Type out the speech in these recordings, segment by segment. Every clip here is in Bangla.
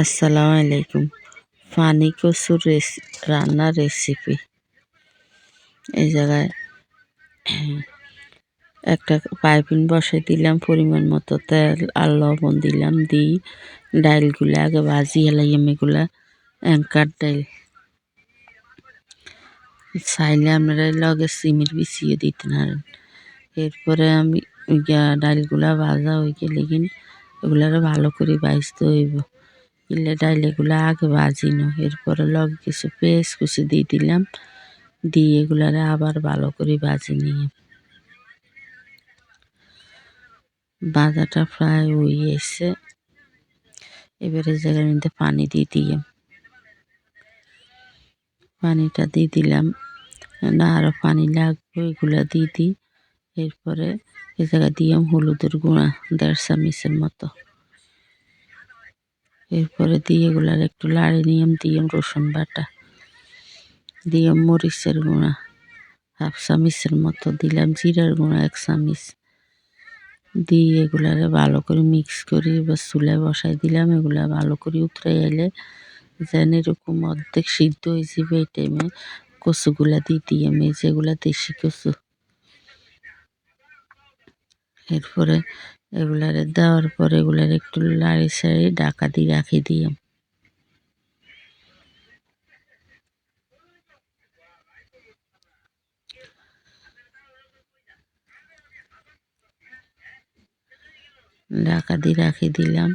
আসসালামু আলাইকুম। ফানি কচুর রান্নার রেসিপি এই জায়গায় একটা পাইপিন বসে দিলাম, পরিমাণ মতো তেল, আর লবণ দিলাম, দিই। ডাইলগুলো আগে ভাজি হেলাইম এগুলা অ্যাঙ্কার ডাইল। চাইলে আমরা লগে সিমের বিছিয়ে দিতে পারেন। এরপরে আমি ডাইলগুলা ভাজা হয়ে গেলে কিন এগুলারে ভালো করে বাইসতে হইব। দিলে ডাইল এগুলো আগে ভাজি নো এরপরে লগে কিছু পেঁয়াজ কুচি দিয়ে দিলাম। দিয়ে এগুলারে আবার ভালো করে ভাজি নিয়ে। ভাজাটা প্রায় এসে এবারে জায়গার মধ্যে পানি দিয়ে দিয়ে পানিটা দিয়ে দিলাম। না আরও পানি লাগবে, এগুলা দিয়ে দিই। এরপরে এ জায়গায় দিয়াম হলুদের গুঁড়া, দেড় চামিচের মতো। এরপরে দিয়ে এগুলার একটু লাড়ি নিয়ম দিয়াম রসুন বাটা দিয়াম মরিচের গুঁড়া, হাফ চামিচের মতো দিলাম জিরার গুঁড়া, এক চামিচ। দিয়ে এগুলারে ভালো করে মিক্স করে এবার চুলায় বসাই দিলাম, এগুলা ভালো করে উতরে এলে যেন এরকম অর্ধেক সিদ্ধ হয়ে যাবে এই টাইমে কচুগুলা দিয়ে দিয়াম এই যেগুলা দেশি কচু। এরপরে এগুলারে দেওয়ার পরে এগুলার একটু লাড়ি সাড়ি ডাকা দিয়ে রাখি দিয়াম ঢাকা দিয়ে রাখি দিলাম।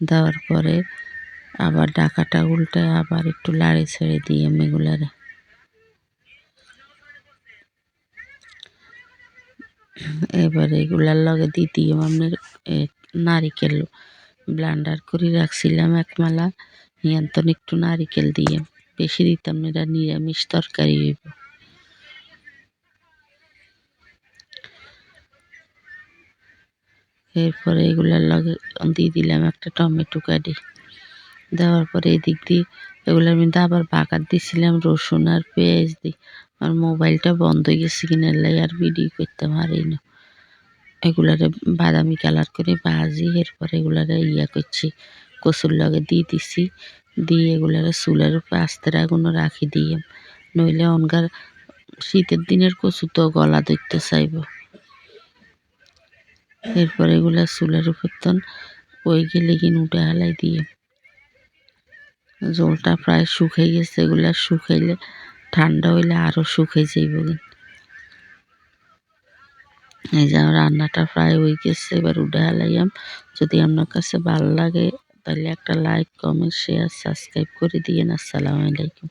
দেওয়ার পরে আবার ডাকাটা উল্টে আবার একটু লাড়ি ছেড়ে দিয়ে এগুলারে এবার এগুলার লগে দিয়ে আপনার নারিকেল ব্লান্ডার করে রাখছিলাম এক মালা। নিয়ন্ত্রণ একটু নারিকেল দিয়ে। বেশি দিতাম এটা নিরামিষ তরকারি হইব। এরপরে এগুলার লগে দিয়ে দিলাম একটা টমেটো কাটি দেওয়ার পরে এদিক দিয়ে এগুলোর মধ্যে আবার বাগার দিছিলাম, রসুন আর পেঁয়াজ দিই আমার মোবাইলটা বন্ধ হয়ে গেছে কিনে লাই আর ভিডিও করতে পারি না। এগুলারে বাদামি কালার করে ভাজি, এরপরে এগুলারে ইয়া করছি, কচুর লগে দিয়ে দিছি। দিয়ে এগুলারে চুলের উপরে আস্তে আগুনও রাখি দিয়ে নইলে অনগার শীতের দিনের কচু তো গলা ধরতে চাইব। এরপর এগুলা চুলের উপর তন ওই গেলে কিন উঠে হালাই দিয়ে জলটা প্রায় শুকাই গেছে, এগুলা শুকাইলে ঠান্ডা হইলে আরও শুকাই যাইব এই যে রান্নাটা প্রায় হয়ে গেছে, এবার উঠে হালাইয়াম যদি আপনার কাছে ভালো লাগে, তাহলে একটা লাইক কমেন্ট শেয়ার সাবস্ক্রাইব করে দিয়েন। আসসালামু আলাইকুম।